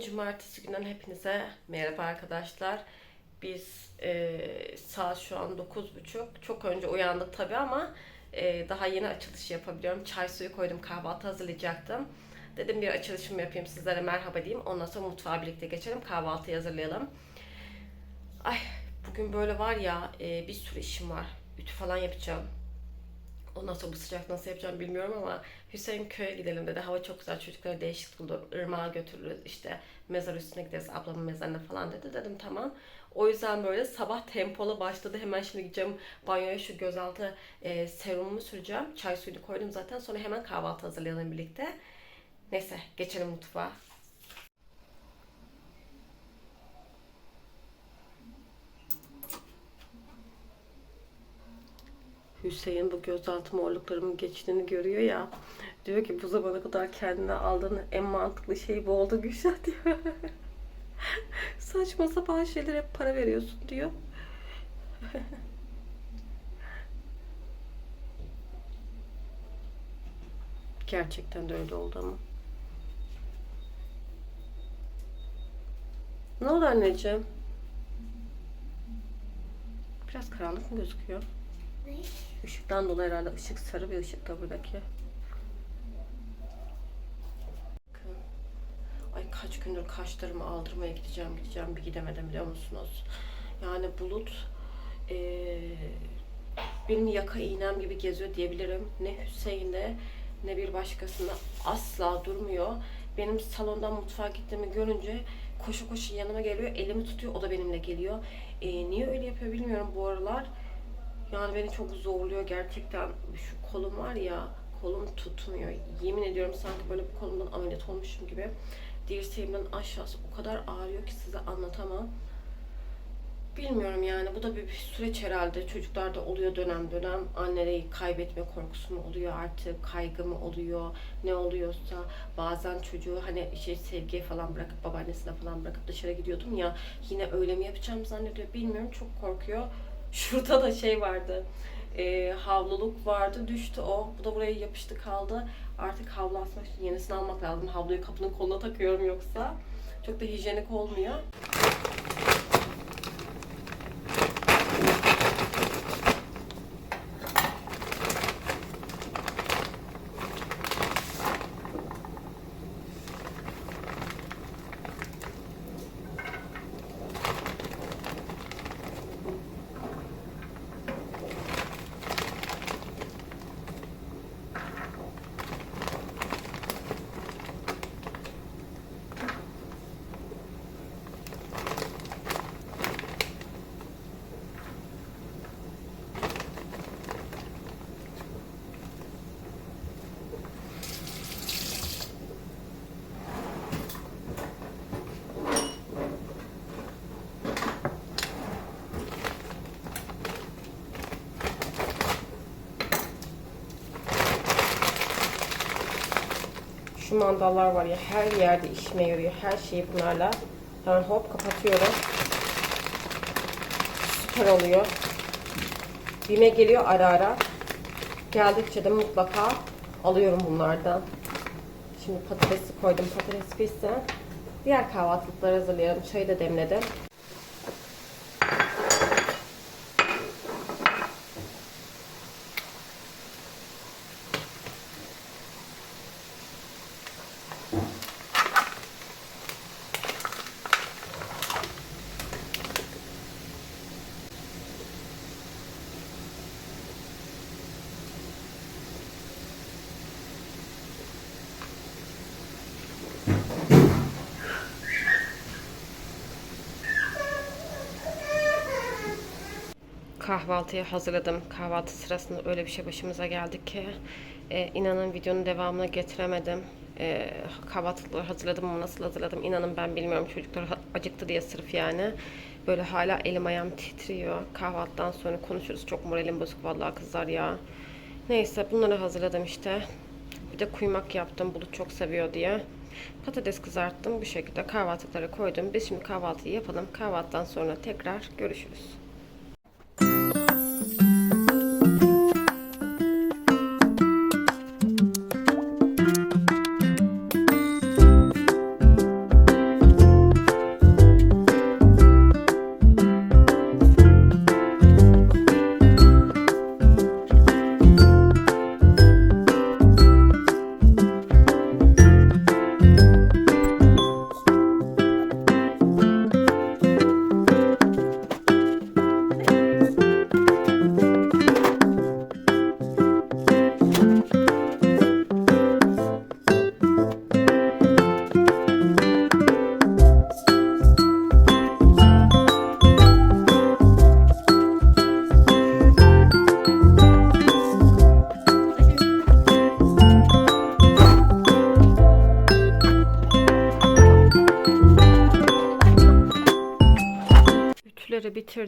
cumartesi günden hepinize merhaba arkadaşlar. Biz e, saat şu an 9.30. Çok önce uyandık tabii ama e, daha yeni açılış yapabiliyorum. Çay suyu koydum, kahvaltı hazırlayacaktım. Dedim bir açılışımı yapayım sizlere merhaba diyeyim. Ondan sonra mutfağa birlikte geçelim, kahvaltıyı hazırlayalım. Ay bugün böyle var ya e, bir sürü işim var. Ütü falan yapacağım. Ondan sonra bu sıcak nasıl yapacağım bilmiyorum ama Hüseyin köye gidelim dedi. Hava çok güzel çocukları değişik buldu. Irmağa götürürüz işte mezar üstüne gideriz ablamın mezarına falan dedi. Dedim tamam. O yüzden böyle sabah tempolu başladı. Hemen şimdi gideceğim banyoya şu gözaltı e, serumumu süreceğim. Çay suyunu koydum zaten. Sonra hemen kahvaltı hazırlayalım birlikte. Neyse geçelim mutfağa. Hüseyin bu gözaltı morluklarımın geçtiğini görüyor ya. Diyor ki bu zamana kadar kendine aldığın en mantıklı şey bu oldu Gülşah diyor. Saçma sapan şeylere hep para veriyorsun diyor. Gerçekten de öyle oldu ama. Ne oldu anneciğim? Biraz karanlık mı gözüküyor? Ne? Işıktan dolayı herhalde ışık sarı bir ışık da buradaki. Ay kaç gündür kaşlarımı aldırmaya gideceğim gideceğim bir gidemedim biliyor musunuz? Yani bulut eee, benim yaka iğnem gibi geziyor diyebilirim. Ne Hüseyin'de ne bir başkasında asla durmuyor. Benim salondan mutfağa gittiğimi görünce koşu koşu yanıma geliyor, elimi tutuyor, o da benimle geliyor. Eee, niye öyle yapıyor bilmiyorum bu aralar. Yani beni çok zorluyor gerçekten. Şu kolum var ya, kolum tutmuyor. Yemin ediyorum sanki böyle bir kolumdan ameliyat olmuşum gibi. Dirseğimden aşağısı o kadar ağrıyor ki size anlatamam. Bilmiyorum yani bu da bir, süreç herhalde. Çocuklarda oluyor dönem dönem. Anneleri kaybetme korkusu mu oluyor artık, kaygı mı oluyor, ne oluyorsa. Bazen çocuğu hani şey sevgiye falan bırakıp babaannesine falan bırakıp dışarı gidiyordum ya. Yine öyle mi yapacağım zannediyor bilmiyorum. Çok korkuyor. Şurada da şey vardı. E, havluluk vardı. Düştü o. Bu da buraya yapıştı kaldı. Artık havlu asmak için yenisini almak lazım. Havluyu kapının koluna takıyorum yoksa. Çok da hijyenik olmuyor. Şu mandallar var ya her yerde işime yarıyor. Her şeyi bunlarla. Hemen hop kapatıyorum. Süper oluyor. Bime geliyor ara ara. Geldikçe de mutlaka alıyorum bunlardan. Şimdi patatesi koydum. Patates pişsin. Diğer kahvaltılıkları hazırlayalım. Çayı da demledim. Kahvaltıyı hazırladım. Kahvaltı sırasında öyle bir şey başımıza geldi ki e, inanın videonun devamını getiremedim. E, kahvaltılıkları hazırladım ama nasıl hazırladım inanın ben bilmiyorum. Çocuklar acıktı diye sırf yani. Böyle hala elim ayağım titriyor. Kahvaltıdan sonra konuşuruz. Çok moralim bozuk vallahi kızlar ya. Neyse bunları hazırladım işte. Bir de kuymak yaptım. Bulut çok seviyor diye. Patates kızarttım. Bu şekilde kahvaltılıkları koydum. Biz şimdi kahvaltıyı yapalım. Kahvaltıdan sonra tekrar görüşürüz.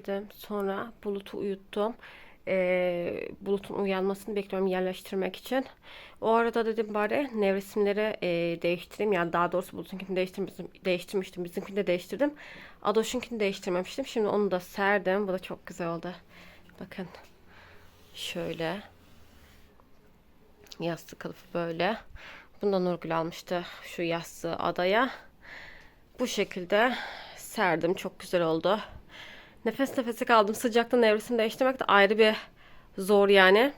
İşleri bitirdim. Sonra Bulut'u uyuttum. Ee, Bulut'un uyanmasını bekliyorum yerleştirmek için. O arada dedim bari nevresimleri e, değiştireyim. Yani daha doğrusu Bulut'unkini değiştirmiştim, değiştirmiştim. Bizimkini de değiştirdim. Adoş'unkini değiştirmemiştim. Şimdi onu da serdim. Bu da çok güzel oldu. Bakın. Şöyle. Yastık kılıfı böyle. Bunu da Nurgül almıştı şu yastığı adaya. Bu şekilde serdim. Çok güzel oldu. Nefes nefese kaldım. Sıcakta nevresini değiştirmek de ayrı bir zor yani.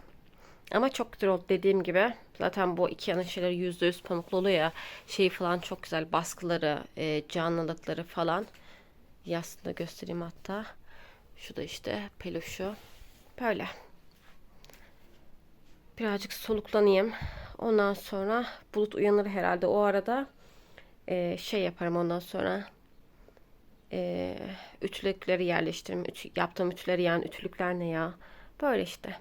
Ama çok güzel oldu dediğim gibi. Zaten bu iki yanın şeyleri yüzde yüz pamuklu oluyor ya. Şeyi falan çok güzel. Baskıları, e, canlılıkları falan. Yastığı da göstereyim hatta. Şu da işte peluşu. Böyle. Birazcık soluklanayım. Ondan sonra bulut uyanır herhalde. O arada e, şey yaparım ondan sonra. E, ütülükleri yerleştiririm. Üç, yaptığım ütüleri yani ütülükler ne ya? Böyle işte.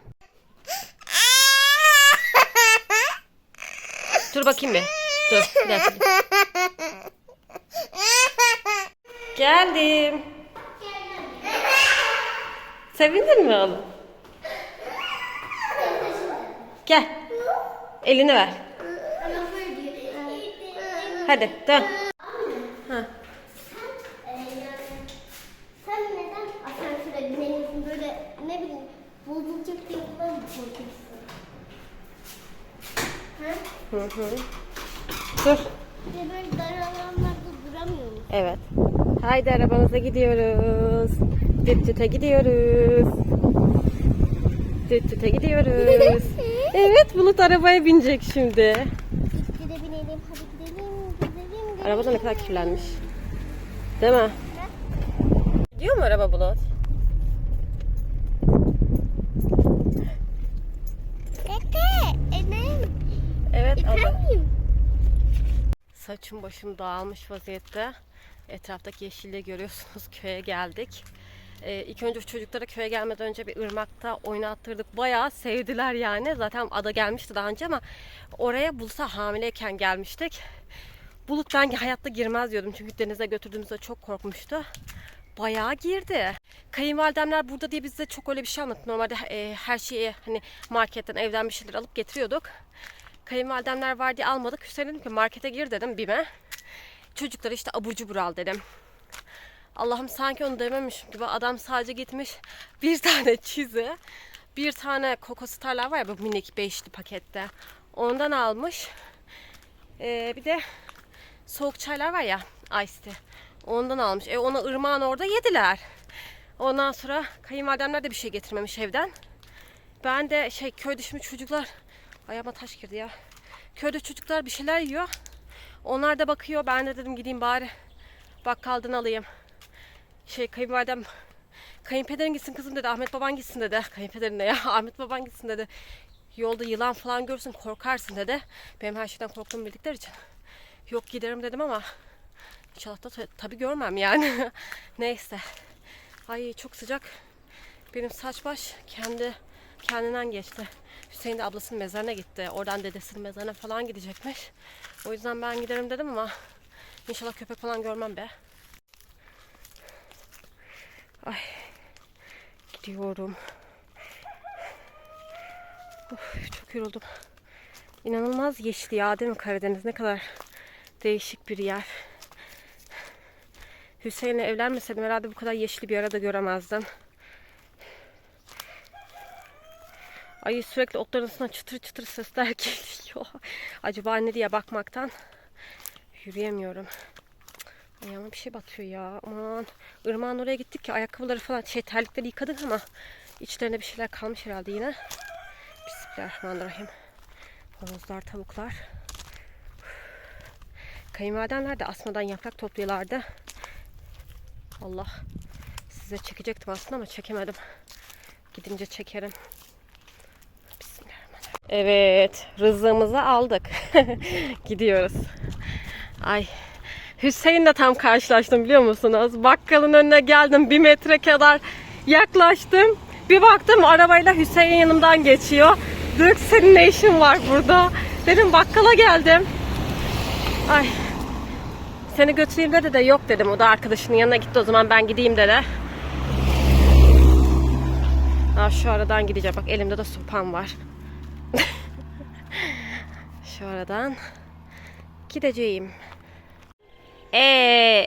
Dur bakayım bir. Dur. Bir dakika. Geldim. Sevindin mi oğlum? Gel. Elini ver. Hadi dön. Ha. Sen neden asansöre binemiyorsun böyle ne bileyim bozulacak diye bundan mı korkuyorsun? Ha? Hı hı. Dur. Böyle dar alanlarda duramıyor musun? Evet. Haydi arabamıza gidiyoruz. Düt düte gidiyoruz. Düt düte gidiyoruz. Evet Bulut arabaya binecek şimdi. Gitgide binelim hadi gidelim gidelim. gidelim. Araba da ne kadar kirlenmiş. Değil mi? Gidiyor mu araba Bulut? Efendim. Saçım başım dağılmış vaziyette. Etraftaki yeşilliği görüyorsunuz. Köye geldik. Ee, ilk önce çocuklara köye gelmeden önce bir ırmakta oynattırdık. Bayağı sevdiler yani. Zaten ada gelmişti daha önce ama oraya Bulut'a hamileyken gelmiştik. Bulut ben hayatta girmez diyordum. Çünkü denize götürdüğümüzde çok korkmuştu. Bayağı girdi. Kayınvalidemler burada diye bize çok öyle bir şey anlattı. Normalde e, her şeyi hani marketten evden bir şeyler alıp getiriyorduk. Kayınvalidemler var diye almadık. Hüseyin dedim ki markete gir dedim BİM'e. Çocuklara işte abur cubur al dedim. Allah'ım sanki onu dememişim gibi adam sadece gitmiş bir tane çizi, bir tane Coco Star'lar var ya bu minik beşli pakette. Ondan almış. Ee, bir de soğuk çaylar var ya Ice tea. Ondan almış. E ona ırmağın orada yediler. Ondan sonra kayınvalidemler de bir şey getirmemiş evden. Ben de şey köyde şimdi çocuklar ayağıma taş girdi ya. Köyde çocuklar bir şeyler yiyor. Onlar da bakıyor. Ben de dedim gideyim bari bakkaldan alayım. Şey kayınvalidem kayınpederin gitsin kızım dedi. Ahmet baban gitsin dedi. Kayınpederin ne ya? Ahmet baban gitsin dedi. Yolda yılan falan görürsün korkarsın dedi. Benim her şeyden korktuğumu bildikleri için. Yok giderim dedim ama inşallah da ta- tabii görmem yani. Neyse. Ay çok sıcak. Benim saç baş kendi kendinden geçti. Hüseyin de ablasının mezarına gitti. Oradan dedesinin mezarına falan gidecekmiş. O yüzden ben giderim dedim ama inşallah köpek falan görmem be. Ay gidiyorum. Of, çok yoruldum. İnanılmaz yeşil ya değil mi Karadeniz? Ne kadar değişik bir yer. Hüseyin'le evlenmeseydim herhalde bu kadar yeşil bir arada göremezdim. Ay sürekli otların arasından çıtır çıtır sesler geliyor. Acaba ne diye bakmaktan yürüyemiyorum. Ayağıma bir şey batıyor ya. Aman. Irmağın oraya gittik ki ayakkabıları falan şey terlikleri yıkadık ama içlerine bir şeyler kalmış herhalde yine. Bismillahirrahmanirrahim. Horozlar, tavuklar. Kayınvalidemler de asmadan yaprak topluyorlardı. Allah. Size çekecektim aslında ama çekemedim. Gidince çekerim. Evet, rızığımızı aldık. Gidiyoruz. Ay. Hüseyin'le tam karşılaştım biliyor musunuz? Bakkalın önüne geldim bir metre kadar yaklaştım. Bir baktım arabayla Hüseyin yanımdan geçiyor. Dedim senin ne işin var burada? Dedim bakkala geldim. Ay. Seni götüreyim dedi de yok dedim. O da arkadaşının yanına gitti o zaman ben gideyim dedi. Ha, şu aradan gideceğim. Bak elimde de sopam var. Şu aradan gideceğim. E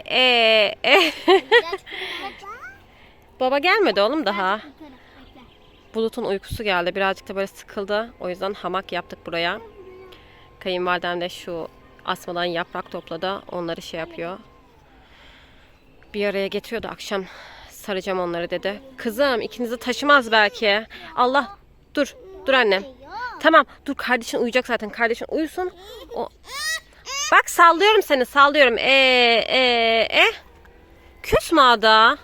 e e. Baba gelmedi oğlum daha. Bulut'un uykusu geldi. Birazcık da böyle sıkıldı. O yüzden hamak yaptık buraya. Kayınvalidem de şu asmadan yaprak topladı. Onları şey yapıyor. Bir araya getiriyordu akşam. Saracağım onları dedi. Kızım ikinizi taşımaz belki. Allah dur. Dur annem. Tamam dur kardeşin uyuyacak zaten. Kardeşin uyusun. O... Bak sallıyorum seni sallıyorum. E e e. Küsme ada.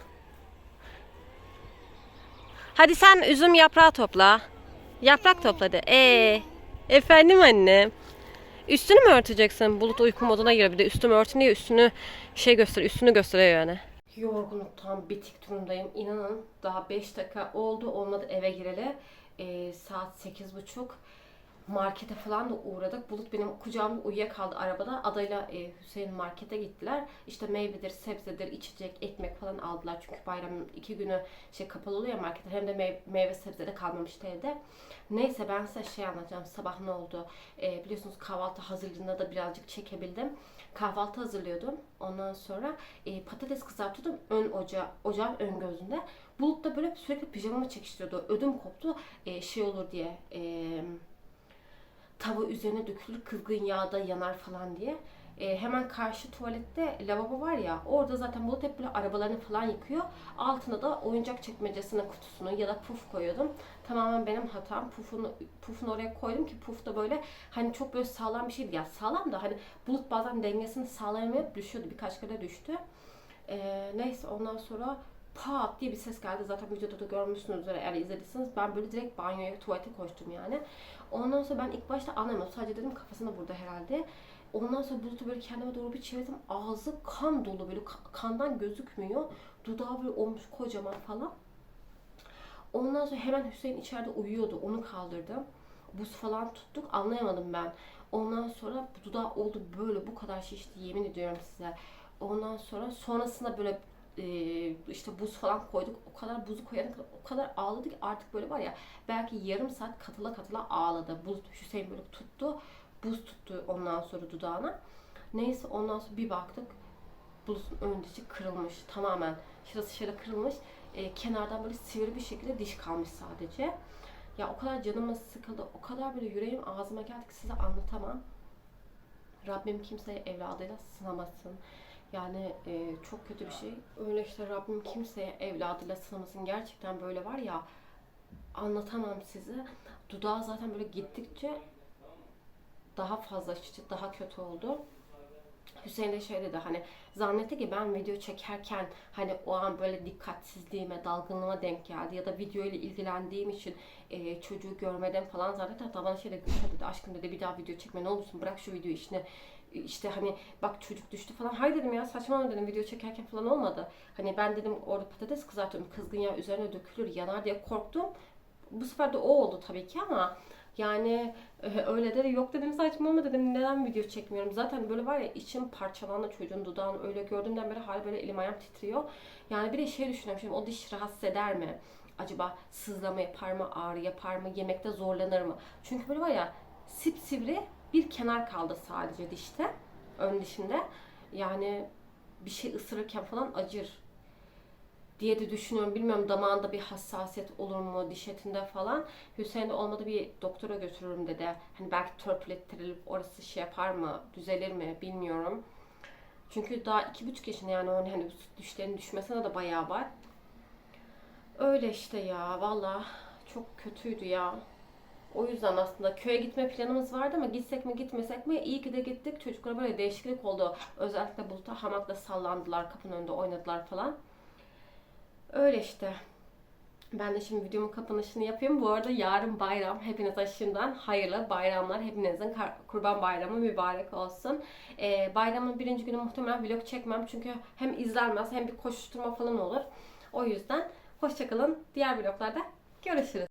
Hadi sen üzüm yaprağı topla. Yaprak topladı. Ee, efendim annem. Üstünü mü örteceksin? Bulut uyku moduna giriyor. Bir de üstümü örtün diye üstünü şey göster, üstünü gösteriyor yani. Yorgunluktan bitik durumdayım. İnanın daha 5 dakika oldu. Olmadı eve gireli. Ee, saat 8.30. Markete falan da uğradık. Bulut benim kucağımda uyuyakaldı arabada. Adayla e, Hüseyin markete gittiler. İşte meyvedir, sebzedir, içecek, ekmek falan aldılar. Çünkü bayramın iki günü şey kapalı oluyor marketler. Hem de meyve, meyve sebze de kalmamıştı evde. Neyse ben size şey anlatacağım. Sabah ne oldu? E, biliyorsunuz kahvaltı hazırlığında da birazcık çekebildim. Kahvaltı hazırlıyordum. Ondan sonra e, patates kızartıyordum ön ocağı, ocağın ön gözünde. Bulut da böyle sürekli pijamamı çekiştiriyordu. Ödüm koptu. E, şey olur diye. Eee tava üzerine dökülür kızgın yağda yanar falan diye. E, hemen karşı tuvalette lavabo var ya orada zaten Bulut hep böyle arabalarını falan yıkıyor. Altına da oyuncak çekmecesine kutusunu ya da puf koyuyordum. Tamamen benim hatam. Pufunu, pufunu oraya koydum ki puf da böyle hani çok böyle sağlam bir şeydi. Ya sağlam da hani Bulut bazen dengesini sağlayamayıp düşüyordu. Birkaç kere düştü. E, neyse ondan sonra pat diye bir ses geldi. Zaten videoda da görmüşsünüzdür eğer izlediyseniz. Ben böyle direkt banyoya, tuvalete koştum yani. Ondan sonra ben ilk başta anlamadım. Sadece dedim kafasında burada herhalde. Ondan sonra bulutu böyle kendime doğru bir çevirdim. Ağzı kan dolu böyle ka- kandan gözükmüyor. Dudağı böyle olmuş kocaman falan. Ondan sonra hemen Hüseyin içeride uyuyordu. Onu kaldırdım. Buz falan tuttuk. Anlayamadım ben. Ondan sonra dudağı oldu böyle bu kadar şişti yemin ediyorum size. Ondan sonra sonrasında böyle e, işte buz falan koyduk. O kadar buzu koyana kadar o kadar ağladı ki artık böyle var ya belki yarım saat katıla katıla ağladı. Buz Hüseyin böyle tuttu. Buz tuttu ondan sonra dudağına. Neyse ondan sonra bir baktık buzun ön dişi kırılmış tamamen. Şurası şöyle kırılmış. E, kenardan böyle sivri bir şekilde diş kalmış sadece. Ya o kadar canıma sıkıldı. O kadar böyle yüreğim ağzıma geldi ki size anlatamam. Rabbim kimseye evladıyla sınamasın. Yani e, çok kötü bir şey. Öyle işte Rabbim kimseye evladıyla sınamasın. Gerçekten böyle var ya anlatamam size. Dudağı zaten böyle gittikçe daha fazla daha kötü oldu. Hüseyin de şey dedi hani zannetti ki ben video çekerken hani o an böyle dikkatsizliğime, dalgınlığıma denk geldi ya da video ile ilgilendiğim için e, çocuğu görmeden falan zannetti. Hatta bana şey de dedi aşkım dedi bir daha video çekme ne olursun bırak şu video işini işte hani bak çocuk düştü falan. Hayır dedim ya saçmalama dedim video çekerken falan olmadı. Hani ben dedim orada patates kızartıyorum kızgın yağ üzerine dökülür yanar diye korktum. Bu sefer de o oldu tabii ki ama yani öyle de yok dedim saçmalama dedim neden video çekmiyorum. Zaten böyle var ya içim parçalandı çocuğun dudağını öyle gördüğümden beri hala böyle elim ayağım titriyor. Yani bir de şey düşünüyorum şimdi o diş rahatsız eder mi? Acaba sızlama yapar mı, ağrı yapar mı, yemekte zorlanır mı? Çünkü böyle var ya sipsivri bir kenar kaldı sadece dişte, ön dişinde. Yani bir şey ısırırken falan acır diye de düşünüyorum. Bilmiyorum damağında bir hassasiyet olur mu diş etinde falan. Hüseyin de olmadı bir doktora götürürüm dedi. Hani belki törpülettirilip orası şey yapar mı, düzelir mi bilmiyorum. Çünkü daha iki buçuk yaşında yani onun hani dişlerin düşmesine de bayağı var. Öyle işte ya valla çok kötüydü ya. O yüzden aslında köye gitme planımız vardı ama gitsek mi gitmesek mi iyi ki de gittik. Çocuklara böyle değişiklik oldu. Özellikle bulutta hamakla sallandılar, kapının önünde oynadılar falan. Öyle işte. Ben de şimdi videomun kapanışını yapayım. Bu arada yarın bayram. Hepinize şimdiden hayırlı bayramlar. Hepinizin kurban bayramı mübarek olsun. Ee, bayramın birinci günü muhtemelen vlog çekmem. Çünkü hem izlenmez hem bir koşuşturma falan olur. O yüzden hoşçakalın. Diğer vloglarda görüşürüz.